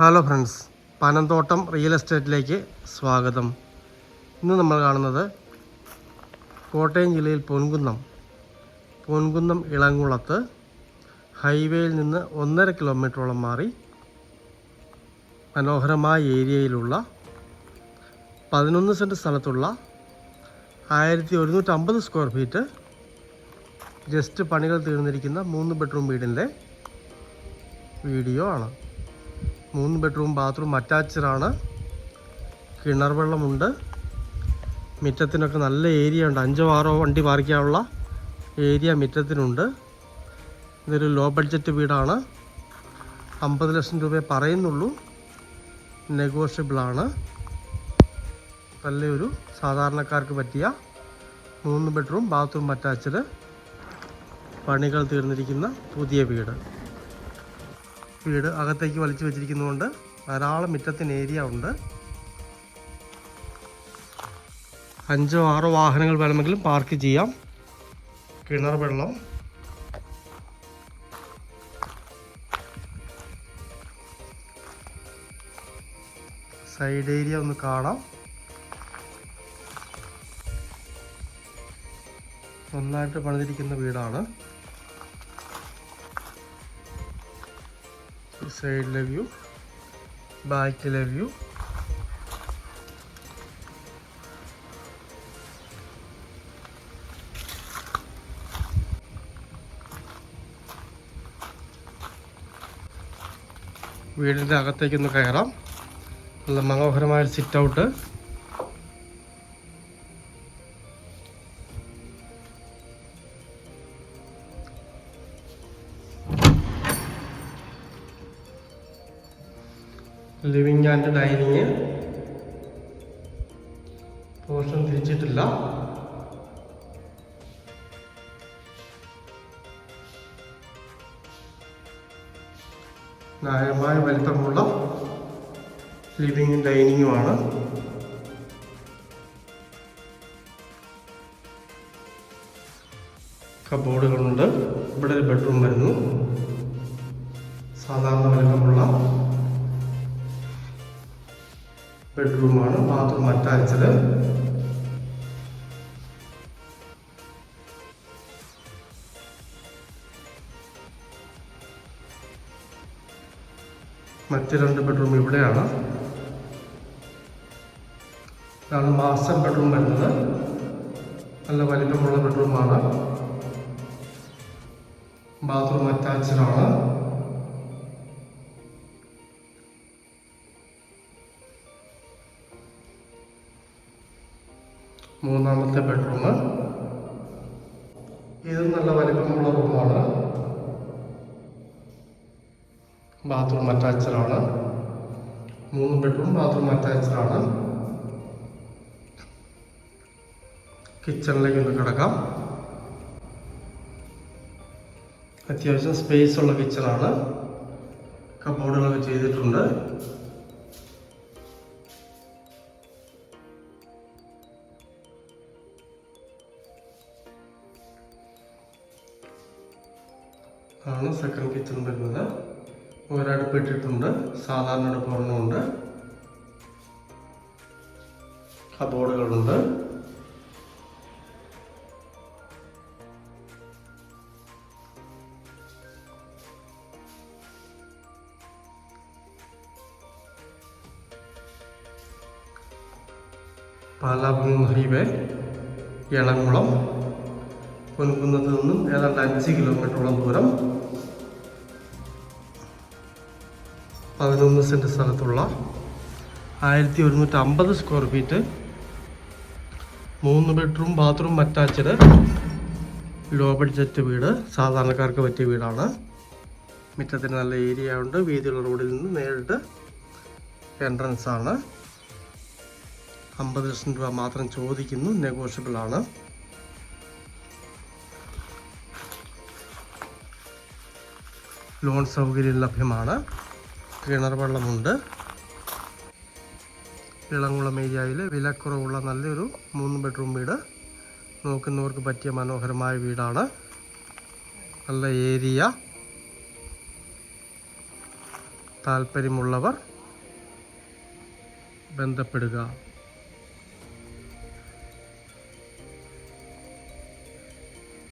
Hello friends Panamthottam real എസ്റ്റേറ്റിലേക്ക് സ്വാഗതം. ഇന്ന് നമ്മൾ കാണുന്നത് കോട്ടയം ജില്ലയിൽ പൊൻകുന്നം. പൊൻകുന്നം ഇളങ്കുളത്ത് ഹൈവേയിൽ നിന്ന് ഒന്നര കിലോമീറ്ററോളം മാറി മനോഹരമായ ഏരിയയിലുള്ള പതിനൊന്ന് സെന്റ് സ്ഥലത്തുള്ള ആയിരത്തി ഒരുന്നൂറ്റമ്പത് സ്ക്വയർ ഫീറ്റ് ജസ്റ്റ് പണികൾ തീർന്നിരിക്കുന്ന മൂന്ന് ബെഡ്റൂം വീടിന്റെ വീഡിയോ ആണ്. മൂന്ന് ബെഡ്റൂം ബാത്റൂം അറ്റാച്ചഡാണ് കിണർ വെള്ളമുണ്ട്. മുറ്റത്തിനൊക്കെ നല്ല ഏരിയ ഉണ്ട്. അഞ്ചോ ആറോ വണ്ടി പാർക്ക് ചെയ്യാനുള്ള ഏരിയ മുറ്റത്തിനുണ്ട്. ഇതൊരു ലോ ബഡ്ജറ്റ് വീടാണ്. അമ്പത് ലക്ഷം രൂപയെ പറയുന്നുള്ളൂ. നെഗോഷ്യബിളാണ്. നല്ലൊരു സാധാരണക്കാർക്ക് പറ്റിയ മൂന്ന് ബെഡ്റൂം ബാത്റൂം അറ്റാച്ച്ഡ് പണികൾ തീർന്നിരിക്കുന്ന പുതിയ വീട്. വീട് അകത്തേക്ക് വലിച്ചു വെച്ചിരിക്കുന്നതുകൊണ്ട് ധാരാളം മുറ്റത്തിന് ഏരിയ ഉണ്ട്. അഞ്ചോ ആറോ വാഹനങ്ങൾ വേണമെങ്കിലും പാർക്ക് ചെയ്യാം. കിണർ വെള്ളം. സൈഡ് ഏരിയ ഒന്ന് കാണാം. നന്നായിട്ട് പണിതിരിക്കുന്ന വീടാണ്. സൈഡിലെ വ്യൂ ബാക്കിലെ വ്യൂ വീടിന്റെ അകത്തേക്കൊന്ന് കയറാം. നല്ല മനോഹരമായ sit out living and dining portion തിരിച്ചിട്ടില്ല. ന്യായമായ വലിപ്പമുള്ള ലിവിങ്ങും ഡൈനിങ്ങുമാണ് കബോർഡുകളുണ്ട് ഇവിടെ ഒരു ബെഡ്റൂം വരുന്നു. സാധാരണ വലിപ്പമുള്ള ബെഡ്റൂമാണ് ബാത്റൂം അറ്റാച്ച്ഡ്. മറ്റ് രണ്ട് ബെഡ്റൂം ഇവിടെയാണ്. ഇതാണ് മാസ്റ്റർ ബെഡ്റൂം വരുന്നത്. നല്ല വലിപ്പമുള്ള ബെഡ്റൂമാണ്. ബാത്റൂം അറ്റാച്ച്ഡ് ആണ്. മൂന്നാമത്തെ ബെഡ്റൂം ഇത് നല്ല വലിപ്പമുള്ള റൂമാണ് ബാത്റൂം അറ്റാച്ച്ഡ് ആണ്. മൂന്ന് ബെഡ്റൂം ബാത്റൂം അറ്റാച്ച്ഡ് ആണ്. കിച്ചണിലേക്ക് ഒന്ന് കിടക്കാം. അത്യാവശ്യം സ്പേസ് ഉള്ള കിച്ചണാണ് കബോർഡുകളൊക്കെ ചെയ്തിട്ടുണ്ട്. ആണ് സെക്കൻഡ് കിച്ചൺ വരുന്നത്. ഒരടുപ്പ് ഇട്ടിട്ടുണ്ട്. സാധാരണ അടുപ്പ് ഒരെണ്ണമുണ്ട് കബോർഡുകളുണ്ട്. പാലാപുരം ഹൈവേ എളംകുളം പൊൻകുന്നത്ത് നിന്നും ഏതാണ്ട് അഞ്ച് കിലോമീറ്ററോളം ദൂരം പതിനൊന്ന് സെന്റ് സ്ഥലത്തുള്ള ആയിരത്തി ഒരുന്നൂറ്റി അമ്പത് സ്ക്വയർ ഫീറ്റ് മൂന്ന് bedroom bathroom attached low budget വീട് സാധാരണക്കാർക്ക് പറ്റിയ വീടാണ്. മുറ്റത്തിന് നല്ല ഏരിയ ഉണ്ട്. വീതിയുള്ള റോഡിൽ നിന്ന് നേരിട്ട് എൻട്രൻസ് ആണ്. അമ്പത് ലക്ഷം രൂപ മാത്രം ചോദിക്കുന്നു. നെഗോഷ്യബിൾ ആണ്. ലോൺ സൗകര്യം ലഭ്യമാണ്. കിണർ വെള്ളമുണ്ട്. ഇളംകുളം ഏരിയയിൽ വിലക്കുറവുള്ള നല്ലൊരു മൂന്ന് ബെഡ്റൂം വീട് നോക്കുന്നവർക്ക് പറ്റിയ മനോഹരമായ വീടാണ്. നല്ല ഏരിയ. താല്പര്യമുള്ളവർ ബന്ധപ്പെടുക.